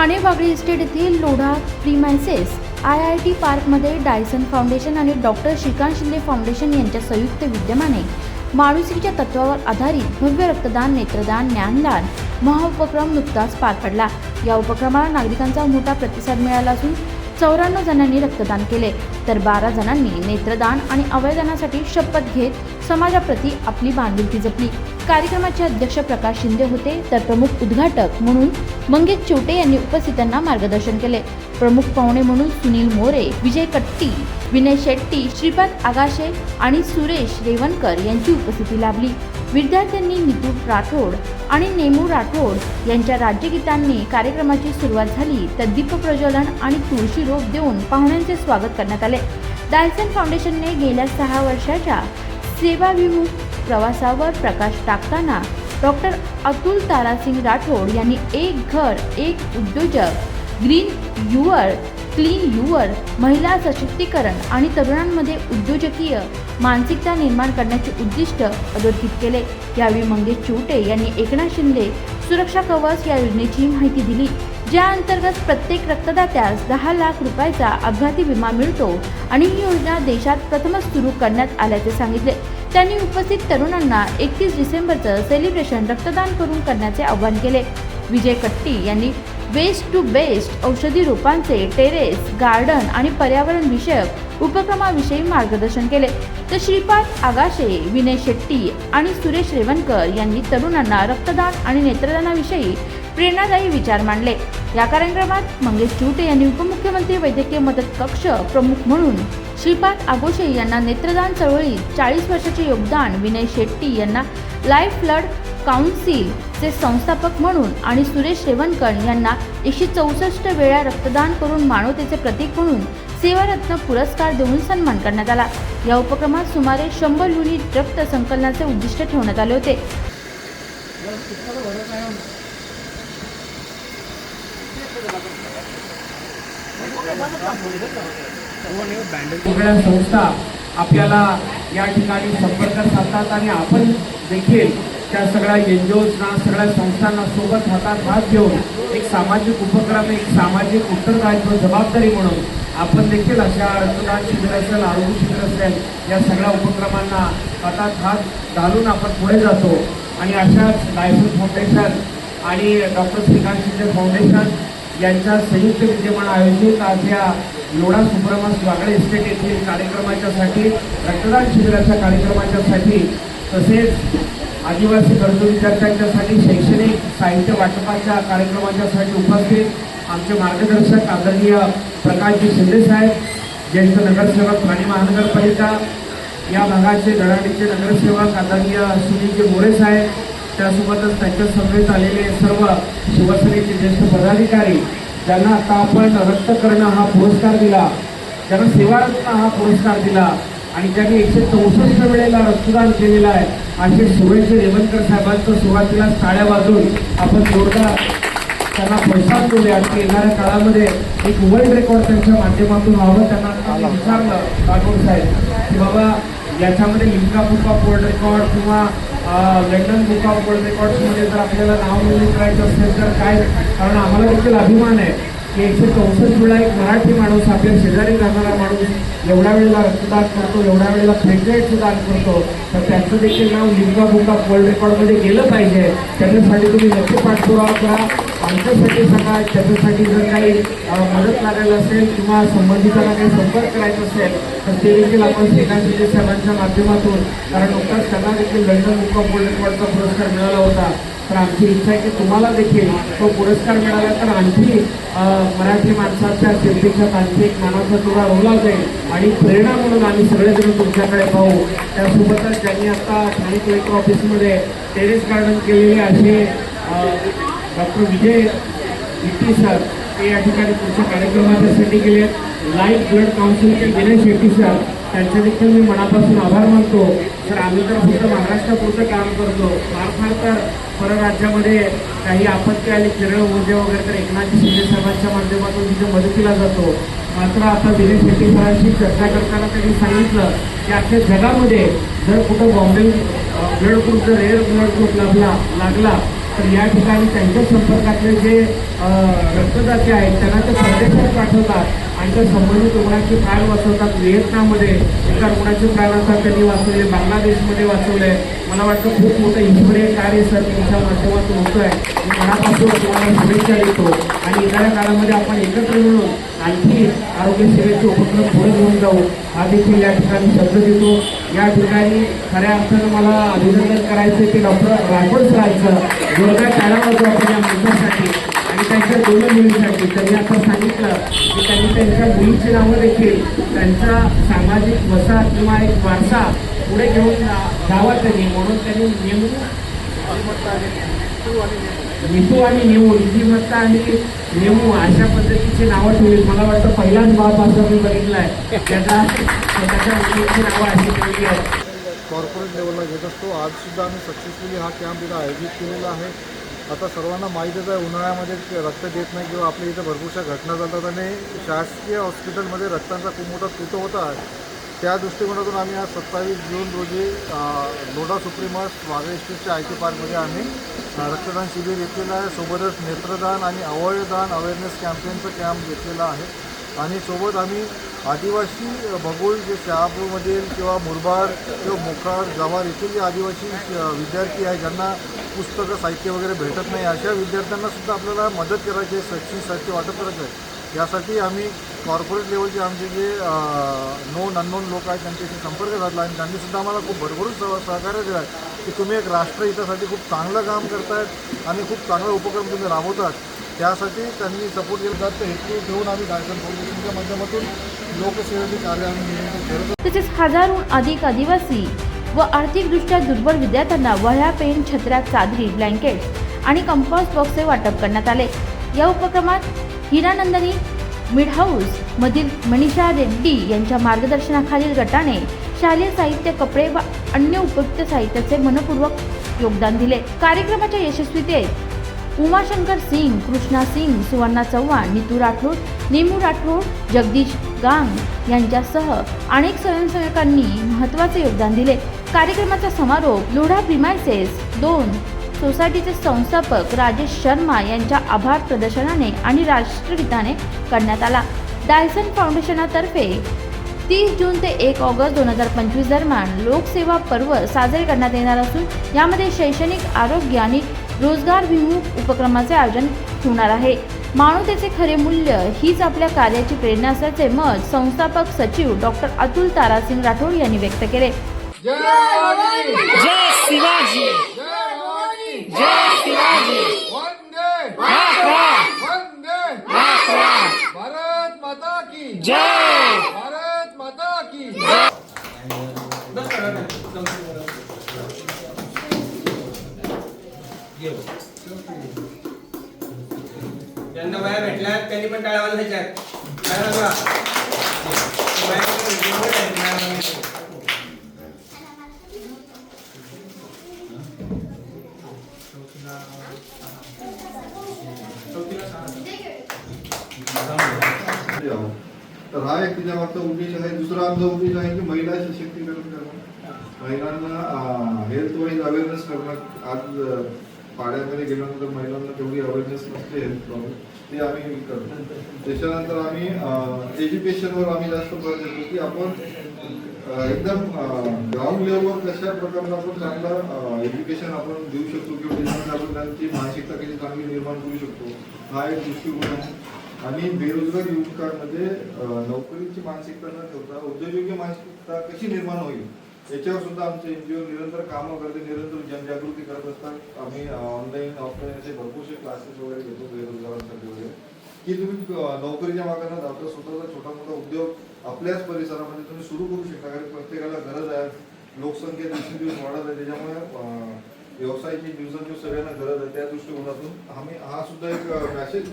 Thane Wagle estate येथील Lodha premises I I T पार्कमध्ये Dyson foundation आणि डॉक्टर श्रीकांत शिंदे फाउंडेशन यांच्या संयुक्त विद्यमाने माणुसकीच्या तत्वावर आधारित भव्य रक्तदान नेत्रदान ज्ञानदान महाउपक्रम नुकताच पार पडला. या उपक्रमाला नागरिकांचा मोठा प्रतिसाद मिळाला असून चौऱ्याण्णव जणांनी रक्तदान केले. तर बारा जणांनी नेत्रदान आणि अवयदानासाठी शपथ घेत समाजाप्रती आपली बांधिलकी जपली. कार्यक्रमाचे अध्यक्ष प्रकाश शिंदे होते. तर प्रमुख उद्घाटक म्हणून मंगेश चिवटे यांनी उपस्थितांना मार्गदर्शन केले. प्रमुख पाहुणे म्हणून सुनील मोरे विजय कट्टी विनय शेट्टी श्रीपाद आगाशे आणि सुरेश रेवणकर यांची उपस्थिती लाभली. विद्यार्थ्यांनी नितू राठोड आणि नेमू राठोड यांच्या राज्यगीतांनी कार्यक्रमाची सुरुवात झाली. तर दीप प्रज्वलन आणि तुळशी रोप देऊन पाहुण्यांचे स्वागत करण्यात आले. डायसन फाउंडेशनने गेल्या सहा वर्षाच्या सेवाविमुख प्रवासावर प्रकाश टाकताना डॉक्टर अतुल तारासिंग राठोड यांनी एक घर एक उद्योजक ग्रीन युअर क्लीन युअर महिला सशक्तीकरण आणि तरुणांमध्ये उद्योजकीय मानसिकता निर्माण करण्याचे उद्दिष्ट अधोरेखित केले. यावेळी मंगेश चिवटे यांनी एकनाथ शिंदे सुरक्षा कवच या योजनेची माहिती दिली. ज्या अंतर्गत प्रत्येक रक्तदात्यास दहा लाख रुपयाचा अपघाती विमा मिळतो आणि ही योजना देशात प्रथमच सुरू करण्यात आल्याचे सांगितले. त्यांनी उपस्थित तरुणांना एकतीस डिसेंबरचं सेलिब्रेशन रक्तदान करून करण्याचे आवाहन केले. विजय कट्टी यांनी वेस्ट टू बेस्ट औषधी रोपांचे टेरेस गार्डन आणि पर्यावरण विषयक उपक्रमाविषयी मार्गदर्शन केले. तर श्रीपाद आगाशे विनय शेट्टी आणि सुरेश रेवणकर यांनी तरुणांना रक्तदान आणि नेत्रदानाविषयी प्रेरणादायी विचार मांडले. या कार्यक्रमात मंगेश चिवटे यांनी उपमुख्यमंत्री वैद्यकीय मदत कक्ष प्रमुख म्हणून श्रीपाद आगोशे यांना नेत्रदान चळवळीत चाळीस वर्षाचे योगदान विनय शेट्टी यांना लाईफ फ्लड काउन्सिलचे संस्थापक म्हणून आणि सुरेश रेवणकर यांना एकशे चौसष्ट वेळा रक्तदान करून मानवतेचे प्रतीक म्हणून सेवारत्न पुरस्कार देऊन सन्मान करण्यात आला. या उपक्रमात सुमारे शंभर युनिट रक्त संकलनाचे उद्दिष्ट ठेवण्यात आले होते. सगळ्या संस्था आपल्याला या ठिकाणी संपर्क साधतात आणि आपण देखील त्या सगळ्या एनजीओजना सगळ्या संस्थांना सोबत हातात हात घेऊन एक सामाजिक उपक्रम एक सामाजिक उत्तरदायित्व जबाबदारी म्हणून आपण देखील अशा रक्तदान शिबिर असेल आरोग्य शिबिर असेल या सगळ्या उपक्रमांना हातात हात घालून आपण पुढे जातो. आणि अशाच लायसन फाउंडेशन आणि डॉक्टर श्रीकांत शिंदे फाउंडेशन यांच्या संयुक्त विद्यमान आयोजित आज या लोढा सुब्रमण्य वागळे इस्टेट येथील कार्यक्रमाच्यासाठी रक्तदान शिबिराच्या कार्यक्रमाच्यासाठी तसेच आदिवासी गरजू विद्यार्थ्यांच्यासाठी शैक्षणिक साहित्य वाटपाच्या कार्यक्रमाच्यासाठी उपस्थित आमचे मार्गदर्शक आदरणीय प्रकाशजी शिंदेसाहेब ज्येष्ठ नगरसेवक ठाणे महानगरपालिका या भागाचे धडाडीचे नगरसेवक आदरणीय सुनीलजी मोरे साहेब त्यासोबतच त्यांच्या सभेत आलेले सर्व शिवसेनेचे ज्येष्ठ पदाधिकारी ज्यांना आता आपण रक्तकर्ण हा पुरस्कार दिला ज्यांना सेवारत्न हा पुरस्कार दिला आणि त्यांनी एकशे चौसष्ट वेळेला रक्तदान केलेलं आहे असे सुरेश रेवणकर साहेबांचं सुरुवातीला टाळ्या वाजून आपण जोरदार त्यांना प्रोत्साहन दिले आणि येणाऱ्या काळामध्ये एक वर्ल्ड रेकॉर्ड त्यांच्या माध्यमातून व्हावं त्यांना आता विचारलं राठोड साहेब की बाबा याच्यामध्ये लिम्का बुक वर्ल्ड रेकॉर्ड किंवा लंडन बुक ऑफ वर्ल्ड रेकॉर्ड्समध्ये जर आपल्याला नाव नोंदणी करायचं असेल तर काय? कारण आम्हाला देखील अभिमान आहे. एकशे चौसष्ट वेळा एक मराठी माणूस आपल्या शेजारी जाणारा माणूस एवढ्या वेळेला रक्तदान करतो एवढ्या वेळेला प्लेटलेटचं दान करतो तर त्यांचं देखील नाव लिंगा बुंगा वर्ल्ड रेकॉर्डमध्ये गेलं पाहिजे. त्याच्यासाठी तुम्ही नक्की पाठपुरावा करा. आमच्यासाठी सांगा त्याच्यासाठी जर काही मदत लागायला असेल किंवा संबंधितांना काही संपर्क करायचा असेल तर ते देखील आपण श्रीकांत शिंदे साहेबांच्या माध्यमातून कारण नुकताच त्यांना देखील लंडन बुक ऑफ वर्ल्ड रेकॉर्डचा पुरस्कार मिळाला होता. तर आमची इच्छा आहे की तुम्हाला देखील तो पुरस्कार मिळाला तर आणखी मराठी माणसाच्या शिल्पीच्यात आणखी एक मानाचा तुरा रोवला जाईल आणि प्रेरणा म्हणून आम्ही सगळेजण तुमच्याकडे पाहू. त्यासोबतच ज्यांनी आता ठाणे कलेक्टर ऑफिसमध्ये टेरेस गार्डन केलेले असे डॉक्टर विजय इट्टी सर ते या ठिकाणी तुमच्या कार्यक्रमाच्यासाठी गेले लाईफ ब्लड काउन्सिलचे विनय शेट्टी सर त्यांचे देखील मी मनापासून आभार मानतो. तर आम्ही तर फक्त महाराष्ट्रापुरतं काम करतो. फार फार तर परराज्यामध्ये काही आपत्ती आली केरळ ऊर्जा वगैरे तर एकनाथ शिंदे साहेबांच्या माध्यमातून तिथे मदतीला जातो. मात्र आता विनय शेट्टी सरांशी चर्चा करताना त्यांनी सांगितलं की अख्ख्या जगामध्ये जर कुठं बॉम्बे ब्लड ग्रुप जर रेअर ब्लड ग्रुप लागला लागला तर या ठिकाणी त्यांच्या संपर्कातले जे रक्तदाते आहेत त्यांना ते परदेशात पाठवतात. आणि त्या संबंधित रुग्णाचे प्राण वाचवतात? व्हिएतनाममध्ये एका रुग्णाचे प्राण असतात त्यांनी वाचवले बांगलादेशमध्ये वाचवले. मला वाटतं खूप मोठं ईश्वरीय कार्य सर तुमच्या माध्यमातून होतं आहे मी मनापासून तुम्हाला शुभेच्छा देतो. आणि येणाऱ्या काळामध्ये आपण एकत्र मिळून आणखी आरोग्य सेवेचे उपक्रम पुढे घेऊन जाऊ. हा देखील या ठिकाणी शब्द देतो. या ठिकाणी खऱ्या अर्थानं मला अभिनंदन करायचं की डॉक्टर राठोड सरांचं. जोरदार टाळा होतो आपण या मुद्द्यासाठी आणि त्यांच्या दोन मुलींसाठी त्यांनी आता सांगितलं की त्यांनी त्यांच्या मुलीची नावं देखील त्यांचा सामाजिक वसा किंवा एक वारसा पुढे घेऊन जा- जावा त्यांनी म्हणून त्यांनी नेमून नितू आणि नेमू विधिमत्ता आणि नेमू अशा पद्धतीची नावं ठेवली मला वाटतं पहिलाच बाप असं मी बघितलं आहे त्याचा त्याच्या मुलींची नावं अशी ठेवली आहेत. कॉर्पोरेट लेवलला घेत असतो. आजसुद्धा आम्ही सक्सेसफुली हा कॅम्प इथं आयोजित केलेला आहे. आता सर्वांना माहीतच आहे उन्हाळ्यामध्ये रक्त देत नाही किंवा आपल्या इथं भरपूरशा घटना चालतात आणि शासकीय हॉस्पिटलमध्ये रक्तांचा खूप मोठा तुटो होता आहे. त्या दृष्टिकोनातून आम्ही आज सत्तावीस जून रोजी लोडा लोढा सुप्रीमस वाघा आय टी पार्कमध्ये आम्ही रक्तदान शिबिर घेतलेलं आहे. सोबतच नेत्रदान आणि अवयवदान अवेअरनेस कॅम्पेनचं कॅम्प घेतलेलं आहे. आणि सोबत आम्ही आदिवासी भगोल जे शहापूरमधील किंवा मुरबाड किंवा मोखाड गवार येथील जे आदिवासी विद्यार्थी आहे ज्यांना पुस्तकं साहित्य वगैरे भेटत नाही अशा विद्यार्थ्यांना सुद्धा आपल्याला मदत करायची आहे शैक्षणिक साहित्य वाटप करायचं आहे. यासाठी आम्ही कॉर्पोरेट लेवलचे आमचे जे नोन अननोन लोक आहेत त्यांच्याशी संपर्क साधला आणि त्यांनी सुद्धा आम्हाला खूप भरभरून सह सहकार्य दिलं आहे की तुम्ही एक राष्ट्रहितासाठी खूप चांगलं काम करतायत आणि खूप चांगला उपक्रम तुम्ही राबवतात त्यासाठी त्यांनी सपोर्ट केला. जातो हेतू घेऊन आम्ही गायकन फाउंडेशनच्या माध्यमातून लोकसेवेचे कार्य आम्ही तसेच हजारहून अधिक आदिवासी व आर्थिकदृष्ट्या दुर्बल विद्यार्थ्यांना वह्या पेन छत्र्या चादरी ब्लँकेट्स आणि कंपास बॉक्सचे वाटप करण्यात आले. या उपक्रमात हिरानंदनी मिड हाऊस मधील मनीषा रेड्डी यांच्या मार्गदर्शनाखालील गटाने शालेय साहित्य कपडे व अन्य उपयुक्त साहित्याचे मनपूर्वक योगदान दिले. कार्यक्रमाच्या यशस्वीतेत उमाशंकर सिंग कृष्णा सिंग सुवर्णा चव्हाण नीतू राठोड नेमू राठोड जगदीश गांग यांच्यासह अनेक स्वयंसेवकांनी महत्त्वाचे योगदान दिले. कार्यक्रमाचा समारोप लोढा प्रिमायसेस दोन सोसायटीचे संस्थापक राजेश शर्मा यांच्या आभार प्रदर्शनाने आणि राष्ट्रगीताने करण्यात आला. डायसन फाउंडेशनातर्फे तीस जून ते एक ऑगस्ट दोन हजार पंचवीस दरम्यान लोकसेवा पर्व साजरे करण्यात येणार असून यामध्ये शैक्षणिक आरोग्य आणि रोजगारभिमुख उपक्रमाचे आयोजन होणार आहे. मानवतेचे खरे मूल्य हीच आपल्या कार्याची प्रेरणा असल्याचे मत संस्थापक सचिव डॉक्टर अतुल तारासिंग राठोड यांनी व्यक्त केले. जय शिवाजी। जय शिवाजी। वंदे। वंदे। भारत माता की। जय। भारत माता की। ज्यांना वया भेटल्या त्यांनी पण टाळ्या वाजवायच्या. हा एक तुझ्या मागचा उद्देश आहे. दुसरा आमचा उद्देश आहे की महिला सशक्तीकरण करणं. महिलांना हेल्थ वाईज अवेअरनेस करणं. आज पाड्यामध्ये गेल्यानंतर महिलांना तेवढी अवेअरनेस नसते हेल्थ प्रॉब्लेम ते आम्ही करतो. त्याच्यानंतर आम्ही एज्युकेशनवर आम्ही जास्त भर देतो की आपण एकदम ग्राउंड लेवलवर कशा प्रकारे आपण चांगलं एज्युकेशन आपण देऊ शकतो किंवा त्याच्यामध्ये आपण त्यांची मानसिकता कशी चांगली निर्माण करू शकतो हा एक दृष्टिकोन आहे. आणि बेरोजगार युवकांमध्ये नोकरीची मानसिकता न ठेवता उद्योजकीय मानसिकता कशी निर्माण होईल याच्यावर सुद्धा आमचे ओ निरंतर कामं करते निरंतर जनजागृती करत असतात. आम्ही ऑनलाईन ऑफलाईन असे भरपूरसे क्लासेस वगैरे घेतो बेरोजगारांसाठी वगैरे. की तुम्ही नोकरीच्या मागे न धावता स्वतःचा छोटा मोठा उद्योग आपल्याच परिसरामध्ये तुम्ही सुरू करू शकता कारण प्रत्येकाला गरज आहे. लोकसंख्या दिवसेंदिवस वाढत आहे त्याच्यामुळे व्यवसायाची दिवसेंदिवस सगळ्यांना गरज आहे. त्या दृष्टिकोनातून आम्ही हा सुद्धा एक मॅसेज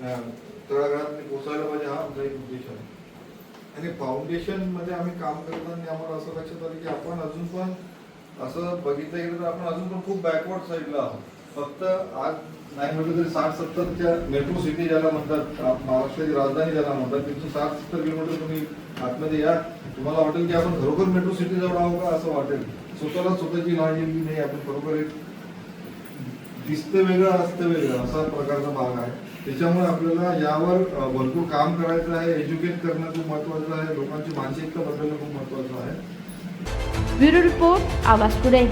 तळागाळात पोहोचायला पाहिजे हा आमचा एक उद्देश आहे. आणि फाउंडेशनमध्ये आम्ही काम करताना आम्हाला असं लक्षात आलं की आपण अजून पण असं बघितलं गेलं तर आपण अजून पण खूप बॅकवर्ड साईडला आहोत. फक्त आज नाही म्हटलं तरी साठ सत्तरच्या मेट्रो सिटी ज्याला म्हणतात महाराष्ट्राची राजधानी ज्याला म्हणतात तिथून साठ सत्तर किलोमीटर तुम्ही आतमध्ये या. तुम्हाला वाटेल की आपण खरोखर मेट्रो सिटी जवळ आहो का असं वाटेल. स्वतःला स्वतःची लहान नाही आपण खरोखर एक दिसतं वेगळं असतं वेगळं असा प्रकारचा भाग आहे. त्याच्यामुळे आपल्याला यावर भरपूर काम करायचं आहे. एज्युकेट करणं खूप महत्वाचं आहे. लोकांची मानसिकता बदलणं खूप महत्वाचं आहे. ब्युरो रिपोर्ट आवाज पुढे.